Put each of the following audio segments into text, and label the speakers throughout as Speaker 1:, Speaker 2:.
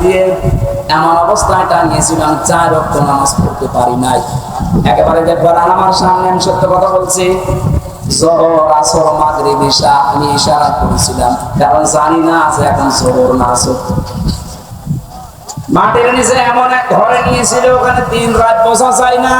Speaker 1: দিয়ে চার রক্ত নামাজ পড়তে পারি নাই। একেবারে দেখবার আমার সামনে, আমি সত্য কথা বলছি। জহর, আসর, মাগরিব, ঈশা, আমি ইশারা করেছিলাম। কারণ জানি না আছে এখন জহর না মাটির নিচে এমন এক ঘরে নিয়েছিল, ওখানে দিন রাত বসা যায় না।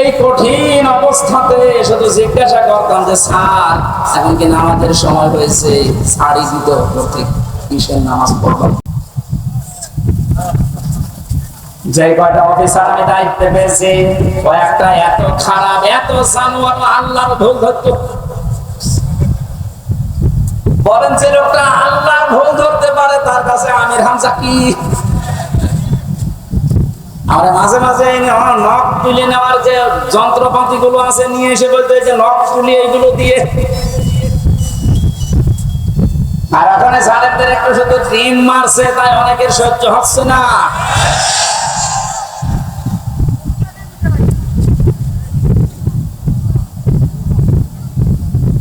Speaker 1: এই কঠিন অবস্থাতে শুধু জিজ্ঞাসা করতাম যে, স্যার, এখন কি নামাজের সময় হয়েছে? শাড়ি দিতে হতো কিসের নামাজ পড়লাম যে কয়টা অফিসার আমি দায়িত্বে পেয়েছি, কয়েকটা এত খারাপ, এত জানোয়ার, আল্লাহর ভুল ধরতো। বলেন যে লোকটা আল্লাহর ভুল ধরতে পারে, তার কাছে আমির হামজা কি? আমরা মাঝে মাঝে নখ তুলে নেওয়ার যে যন্ত্রপাতি গুলো আছে, নিয়ে এসে বলতে যে নখ এইগুলো দিয়ে। আর ওখানে একটু শুধু ডিম মারছে, তাই অনেকের সহ্য হচ্ছে না।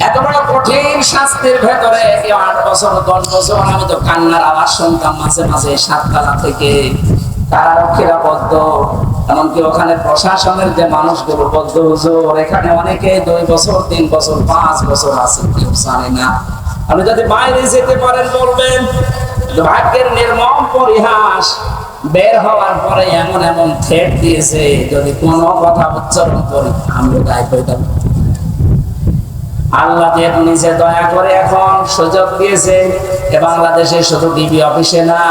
Speaker 1: এত বড় কঠিন শাস্তির ভেতরে কেউ আট বছর, দশ বছর, আমি তো কান্নার আওয়াজ শুনতাম মাঝে মাঝে সাততলা থেকে। কারারক্ষীরা বদ্ধ এমনকি ওখানে প্রশাসনের যে মানুষগুলো বদ্ধ হুজুর, এখানে অনেকে দুই বছর, তিন বছর, পাঁচ বছর আছে, কেউ জানে না। আপনি যদি বাইরে যেতে পারেন বলবেন, ভাগ্যের নির্মম পরিহাস বের হওয়ার পরে এমন এমন থ্রেট দিয়েছে, যদি কোনো কথা উচ্চারণ করি আমিও গায়ে পেতাম আল্লাহ যে নিজে দয়া করে এখন সুযোগ দিয়েছে, এ বাংলাদেশে শুধু ডিবি অফিসে না,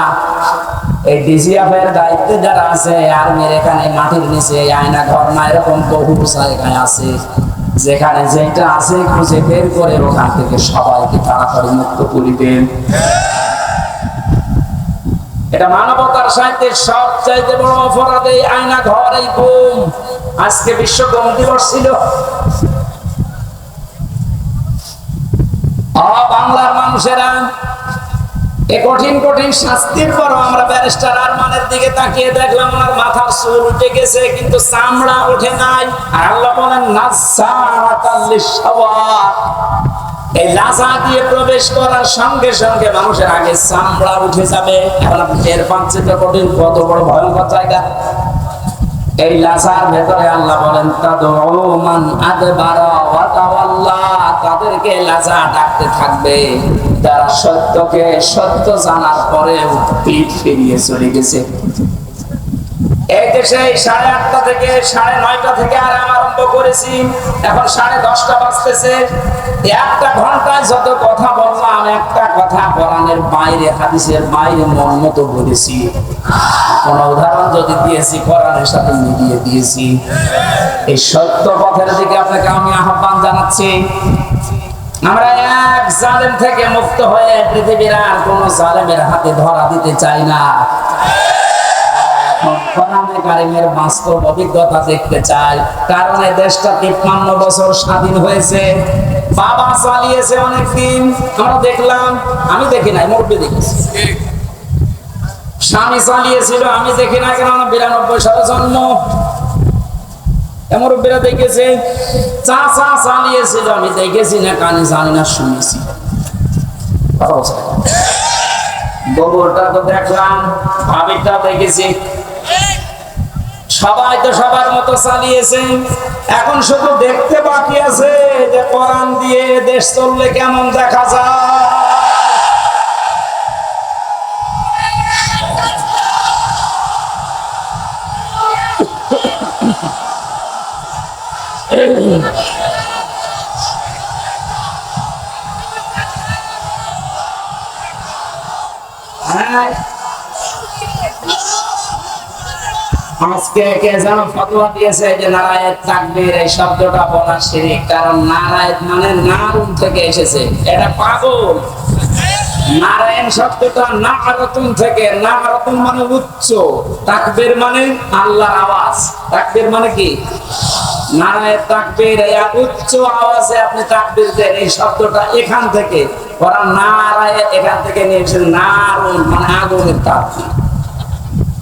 Speaker 1: এই ডিজিএফ এর দায়িত্বে যারা আছে, আর্মির এখানে মাটির নিচে, আয়না ঘর না, এরকম বহু জায়গায় আছে। যেখানে যেটা আছে খুঁজে বের করে ওখান থেকে সবাইকে তাড়াতাড়ি মুক্ত করিবেন এটা মানবতার সাহিত্যের সবচাইতে বড় অপরাধ, এই আয়না ঘর, এই গুম আজকে বিশ্ব গম দিবস ছিল। বাংলার মানুষেরা, এ কঠিন কঠিন শাস্তির পরও আমরা ব্যারিস্টার আরমানের দিকে তাকিয়ে দেখলাম, ওনার মাথার চুল উঠে গেছে, কিন্তু চামড়া উঠে নাই। আর আল্লাহ বলেন এই লাজা দিয়ে প্রবেশ করার সঙ্গে সঙ্গে মানুষের আগে চামড়া উঠে যাবে। এখন আপনি কঠিন, কত বড় ভয়ঙ্কর জায়গা। এই লাসার ভেতরে আল্লাহ বলেন তাদেরকে লাজা ডাকতে থাকবে। যারা সত্যকে সত্য জানার পরে পিঠ ফিরিয়ে চলে গেছে। এই দেশে সাড়ে আটটা থেকে সাড়ে নয়টা থেকে আরাম আরম্ভ করেছি। এখন সাড়ে দশটা বাজতেছে। একটা ঘন্টায় যত কথা বললাম, একটা কথা কোরআনের বাইরে, হাদিসের বাইরে মন মতো বলেছি। কোন উদাহরণ যদি দিয়েছি, কোরআনের সাথে মিলিয়ে দিয়েছি। এই সত্য পথের দিকে আপনাকে আমি আহ্বান জানাচ্ছি। আমরা এক জালেম থেকে মুক্ত হয়ে পৃথিবীর আর কোন জালেমের হাতে ধরা দিতে চাই না। বাস্তব অভিজ্ঞতা দেখতে চাই। কারণ দেশটা তিপ্পান্ন বছর স্বাধীন হয়েছে। বাবা চালিয়েছে অনেকদিন আমরা দেখলাম, আমি দেখি নাই, মুরব্বী দেখেছি। স্বামী চালিয়েছিল, আমি দেখি না কেন বিরানব্বই সালে জন্ম। গোবরটা তো দেখলাম ভাবিটা দেখেছি। সবাই তো সবার মতো চালিয়েছে। এখন শুধু দেখতে বাকি আছে যে কোরআন দিয়ে দেশ চললে কেমন দেখা যায়? আজকে কে যেন ফতোয়া দিয়েছে যে নারায়ণ এই শব্দটা বলা শিরিক, কারণ নারায়ণ মানে নারুন থেকে এসেছে। এটা পাগল। নারায়ণ শব্দটা থেকে মানে উচ্চ। তাকবীর মানে আল্লাহর আওয়াজ। তাকবীর মানে কি? নারায়ণ তাকবীর উচ্চ আওয়াজে আপনি তাকবীর দেন, এই শব্দটা এখান থেকে। ওরা নারায়ণ এখান থেকে নিয়েছেন নারুন মানে আগুনের তাকবীর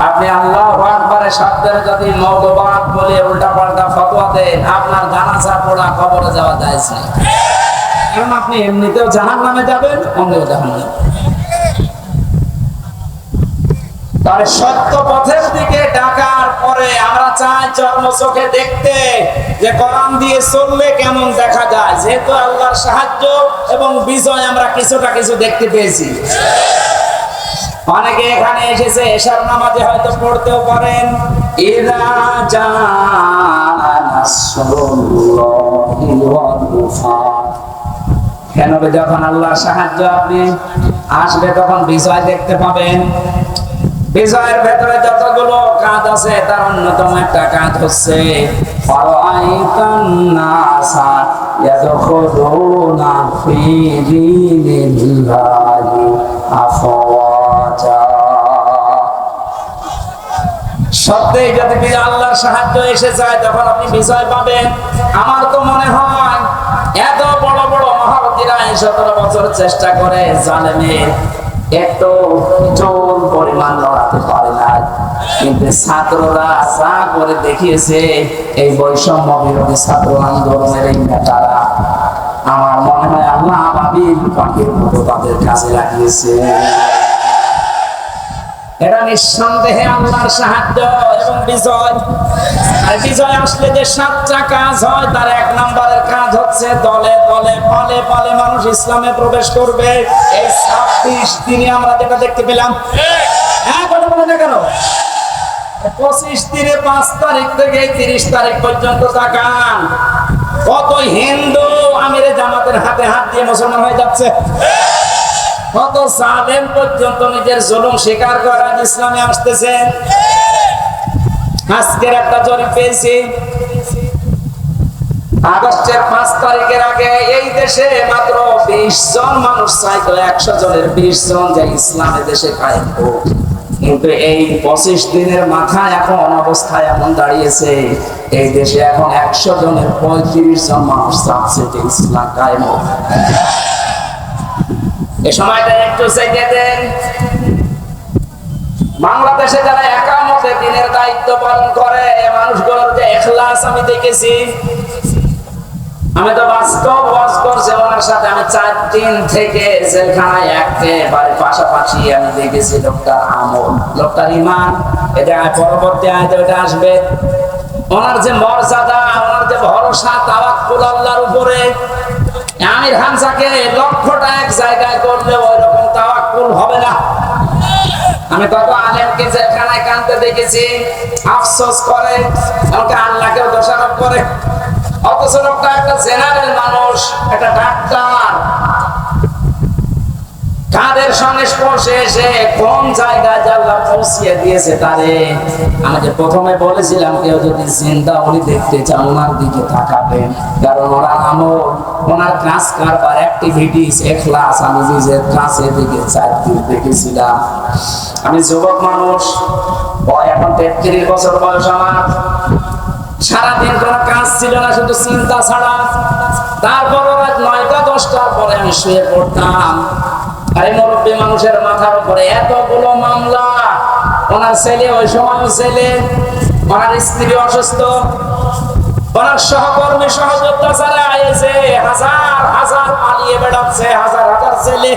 Speaker 1: আপনি আল্লাহ আকবারে শব্দের যদি মৌলবাদ বলে উল্টা পাল্টা ফতোয়া দেন, আপনার জানাজা পড়া খবরে যাওয়া যায় না। কারণ আপনি এমনিতেও জাহান নামে যাবেন, অন্যও জাহান তাহলে সত্য পথের দিকে ডাকার পরে আমরা চাই চর্ম চোখে দেখতে যে কোরআন দিয়ে চললে কেমন দেখা যায়। যেহেতু আল্লাহর সাহায্য এবং বিজয় আমরা কিছুটা কিছু দেখতে পেয়েছি। অনেকে এখানে এসেছে, এশার নামাজে হয়তো পড়তেও পারেন। কেন যখন আল্লাহর সাহায্য আপনি আসবে, তখন বিজয় দেখতে পাবেন। বিজয়ের ভেতরে যতগুলো কাজ আছে, তার অন্যতম একটা কাজ হচ্ছে সত্যি যদি আল্লাহর সাহায্য এসে যায় তখন আপনি বিজয় পাবেন। আমার তো মনে হয়, এত বড় বড় সতেরো বছর চেষ্টা করে কিন্তু ছাত্ররা যা করে দেখিয়েছে, এই বৈষম্য বিরোধী ছাত্র আন্দোলনের এই নেতারা, আমার মনে হয় আল্লাহ পাখির মতো তাদের কাজে লাগিয়েছে। এটা নিঃসন্দেহে আল্লাহর সাহায্য এবং বিজয়। আর বিজয় আসলে যে সাতটা কাজ হয়, তার এক নম্বরের কাজ হচ্ছে দলে দলে ফলে ফলে মানুষ ইসলামে প্রবেশ করবে। এই ছাব্বিশ দিনে আমরা যেটা দেখতে পেলাম হ্যাঁ কথা বলে না কেন? পঁচিশ দিনে পাঁচ তারিখ থেকে তিরিশ তারিখ পর্যন্ত তাকান। কত হিন্দু আমিরে জামাতের হাতে হাত দিয়ে মুসলমান হয়ে যাচ্ছে। কত সালেম পর্যন্ত নিজের জুলুম স্বীকার করে ইসলামে আসতেছে? আজকের একটা জরিপ পেয়েছি। আগস্টের পাঁচ তারিখের আগে এই দেশে মাত্র বিশ জন মানুষ চাইতো, একশো জনের বিশ জন যে ইসলামে দেশে কায়েম কিন্তু এই পঁচিশ দিনের মাথায় এখন অবস্থায় এমন দাঁড়িয়েছে, এই দেশে এখন একশো জনের পঁয়ত্রিশ জন মানুষ চাচ্ছে যে ইসলাম কায়েম হোক। বাংলাদেশে যারা একামতে দিনের দায়িত্ব পালন করে মানুষগুলোর যে এখলাস আমি দেখেছি। আমি তো বাস্তব ওয়াজ করছি সাথে আমি চার দিন থেকে জেলখানায় একেবারে পাশাপাশি আমি দেখেছি লোকটার আমল, লোকটার ইমান এটা পরবর্তী আয়তে ওটা আসবে। ওনার যে মর্যাদা আমির হামজাকে লক্ষটা এক জায়গায় করলে ওই রকম তাওয়াক্কুল হবে না। আমি কত আলেমকে জেলখানায় কানতে দেখেছি, আফসোস করে আমাকে আল্লাহকেও দোষারোপ করে। অথচ লোকটা একটা জেনারেল মানুষ, একটা ডাক্তার। কাদের সংস্পর্শে এসে কোন জায়গায় জাল্লা পৌঁছিয়ে দিয়েছে, তারে আমি যে প্রথমে বলেছিলাম, কেউ যদি চিন্তা উনি দেখতে চান, ওনার দিকে তাকাবেন। কারণ ওনার আমল ওনার ক্লাস কারবার অ্যাক্টিভিটিস এখলাস আমি নিজের ক্লাসে দিকে চার দিন দেখেছিলাম। আমি যুবক মানুষ, বয় এখন তেত্রিশ বছর বয়স আমার। সারাদিন কোনো কাজ ছিল না, শুধু চিন্তা ছাড়া। তারপর রাত নয়টা, দশটার পরে আমি শুয়ে পড়তাম। আরে মুরব্বী মানুষের মাথার উপরে এতগুলো মামলা। ওনার ছেলে, ওই সময় ছেলে ওনার স্ত্রী অসুস্থ ওনার সহকর্মী সহযোদ্ধা ছাড়া এসে হাজার হাজার পালিয়ে বেড়াচ্ছে, হাজার হাজার ছেলে।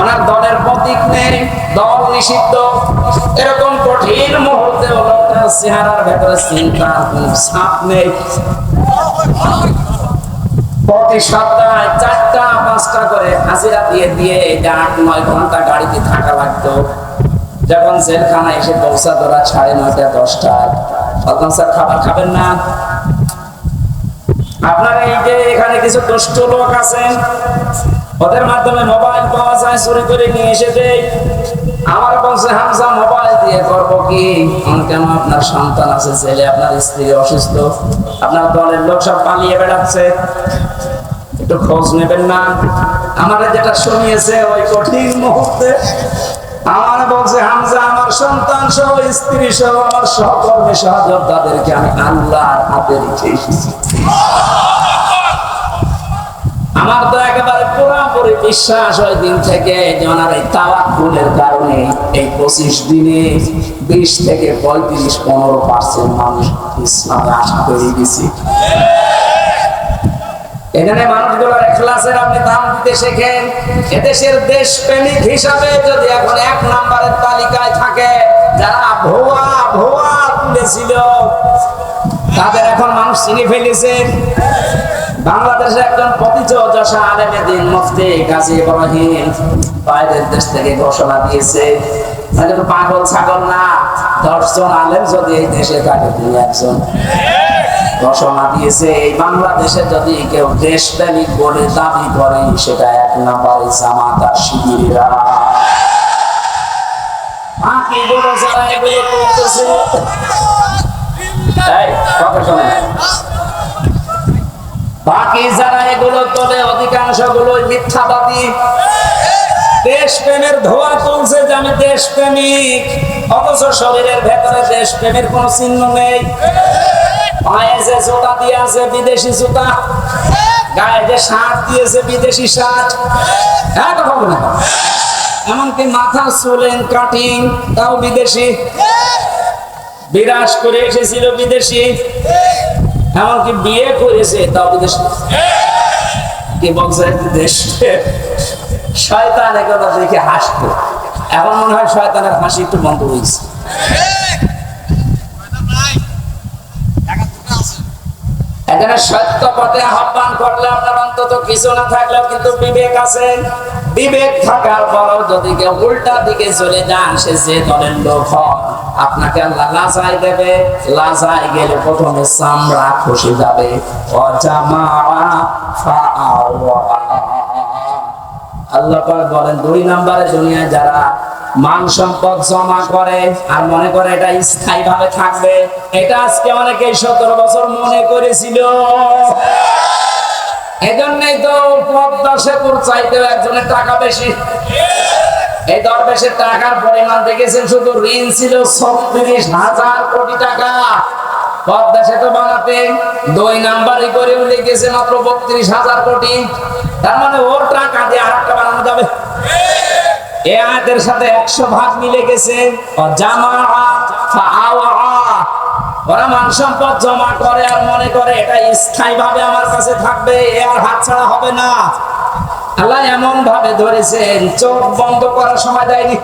Speaker 1: ওনার দলের প্রতীক নেই, দল নিষিদ্ধ। এরকম কঠিন মুহূর্তে লোকটার চেহারার ভেতরে চিন্তার কোন ছাপ নেই। প্রতি সপ্তাহে চারটা, পাঁচটা করে হাজিরা দিয়ে দিয়ে আট নয়, ঘণ্টা গাড়িতে থাকা লাগতো। যখন জেলখানা এসে পৌঁছা ধরা সাড়ে নয়টা দশটায় স্যার, খাবার খাবেন না? আপনার এই যে এখানে কিছু দুষ্ট লোক আছেন, ওদের মাধ্যমে মোবাইল পাওয়া যায়, চুরি করে নিয়ে এসে দেয় আমার বলছে হামজা মোবাইল দিয়ে করব কি? কেন আপনার সন্তান আছে ছেলে আপনার স্ত্রী অসুস্থ, আপনার দলের লোক সব পালিয়ে বেড়াচ্ছে। একটু খোঁজ নেবেন না? আমার যেটা শুনিয়েছে ওই কঠিন মুহূর্তে। আমার বলছে হামজা, আমার সন্তান সহ, স্ত্রী সহ, আমার সহকর্মী সহযোদ্ধাদেরকে আমি আল্লাহর হাতে রেখে এসেছি। আমার তো একেবারে পুরোপুরি বিশ্বাস ওই দিন থেকে যে ওনার এই তাওয়াক্কুলের কারণে এই পঁচিশ দিনে বিশ থেকে পঁয়ত্রিশ, পনেরো পার্সেন্ট মানুষ ইসলামে আশা করে গেছি। এখানে মানুষগুলোর এখলাসের আপনি দাম দিতে শেখেন। এদেশের দেশ প্রেমিক হিসাবে যদি এখন এক নম্বরের তালিকায় থাকে, যারা ভুয়া ভুয়া তুলেছিল তাদের এখন মানুষ চিনে ফেলেছে। বাংলাদেশে একজন প্রতিযোজা আলেমে দিন মুফতি গাজী ইব্রাহিম বাইরের দেশ থেকে ঘোষণা দিয়েছে, তাহলে তো পাগল ছাগল না। দশজন আলেম যদি এই দেশে তিনি একজন। ঘোষণা দিয়েছে, এই বাংলাদেশে যদি কেউ দেশপ্রেমিক বলে দাবি করে, সেটা এক নম্বরে জামাত শিবিরা। বাকি যারা এগুলো তোলে অধিকাংশগুলো মিথ্যাবাদী। দেশপ্রেমের ধোয়া তুলছে যে আমি দেশপ্রেমিক, অথচ শরীরের ভেতরে দেশপ্রেমের কোন চিহ্ন নেই। পায়ে যে জুতা দিয়ে বিদেশি জুতা। গায়ে যে শার্ট দিয়েছে, বিদেশি শার্ট। হ্যাঁ কথা বলে এমনকি মাথা চুলেন কাটিং, তাও বিদেশি। বিরাজ করে এসেছিল বিদেশি। এমনকি বিয়ে করেছে, তাও বিদেশি। কি বলছে দেশ? শয়তান এগুলো দেখে হাসতো এখন মনে হয় শয়তানের হাসি একটু বন্ধ হয়েছে এখানে সত্য পথে আহ্বান করলে আপনার অন্তত কিছু না থাকলেও কিন্তু বিবেক আছে। বিবেক থাকার পরও যদি উল্টা দিকে চলে যান, সে যে দলের লোক হন, আপনাকে লাজাই দেবে। লাজাই গেলে প্রথমে চামড়া খসে যাবে। অজামা ফাআওয়া। আল্লাহ বলেন, দুই নম্বরে দুনিয়ায় যারা মান সম্পদ জমা করে আর মনে করে এটা স্থায়ী ভাবে থাকবে, এটা আজকে অনেকে সতেরো বছর মনে করেছিল। এজন্যই তো একজনের টাকা বেশি। এই দরবেশের টাকার পরিমাণ দেখেছেন? শুধু ঋণ ছিল ছত্রিশ হাজার কোটি টাকা। পদ্মা সেতু বানাতে দুই নাম্বারই করে লিখেছে মাত্র বত্রিশ হাজার কোটি। তার মানে ওর টাকা দিয়ে আর একটা বানানো যাবে। সাথে একশো ভাগ মিলে গেছে। ওরা মান সম্পদ জমা করে আর মনে করে এটা স্থায়ী ভাবে আমার কাছে থাকবে, এ আর হাত ছাড়া হবে না। আল্লাহ এমন ভাবে ধরেছেন, চোখ বন্ধ করার সময় দেয়নি।